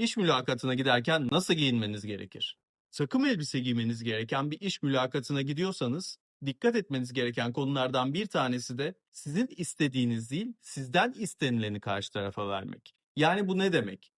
İş mülakatına giderken nasıl giyinmeniz gerekir? Takım elbise giymeniz gereken bir iş mülakatına gidiyorsanız dikkat etmeniz gereken konulardan bir tanesi de sizin istediğiniz değil, sizden istenileni karşı tarafa vermek. Yani bu ne demek?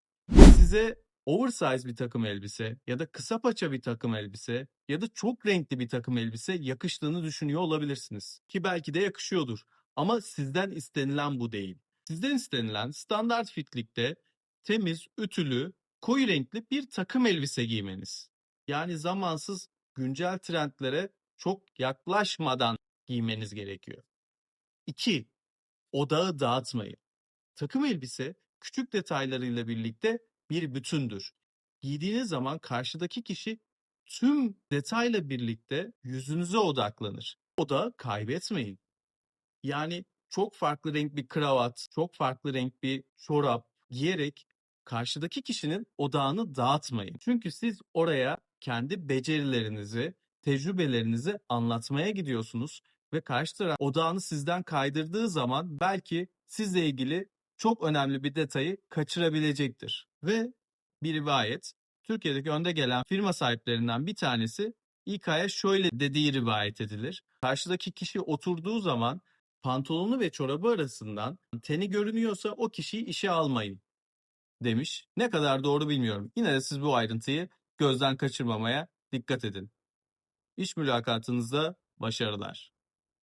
Size oversize bir takım elbise ya da kısa paça bir takım elbise ya da çok renkli bir takım elbise yakıştığını düşünüyor olabilirsiniz. Ki belki de yakışıyordur. Ama sizden istenilen bu değil. Sizden istenilen standart fitlikte temiz, ütülü, koyu renkli bir takım elbise giymeniz. Yani zamansız güncel trendlere çok yaklaşmadan giymeniz gerekiyor. 2. Odağı dağıtmayın. Takım elbise küçük detaylarıyla birlikte bir bütündür. Giydiğiniz zaman karşıdaki kişi tüm detayla birlikte yüzünüze odaklanır. Odağı kaybetmeyin. Yani çok farklı renk bir kravat, çok farklı renk bir çorap giyerek karşıdaki kişinin odağını dağıtmayın. Çünkü siz oraya kendi becerilerinizi, tecrübelerinizi anlatmaya gidiyorsunuz ve karşı taraf odağını sizden kaydırdığı zaman belki sizle ilgili çok önemli bir detayı kaçırabilecektir. Ve bir rivayet, Türkiye'deki önde gelen firma sahiplerinden bir tanesi İK'ya şöyle dediği rivayet edilir. Karşıdaki kişi oturduğu zaman pantolonu ve çorabı arasından teni görünüyorsa o kişiyi işe almayın demiş. Ne kadar doğru bilmiyorum. Yine de siz bu ayrıntıyı gözden kaçırmamaya dikkat edin. İş mülakatınızda başarılar.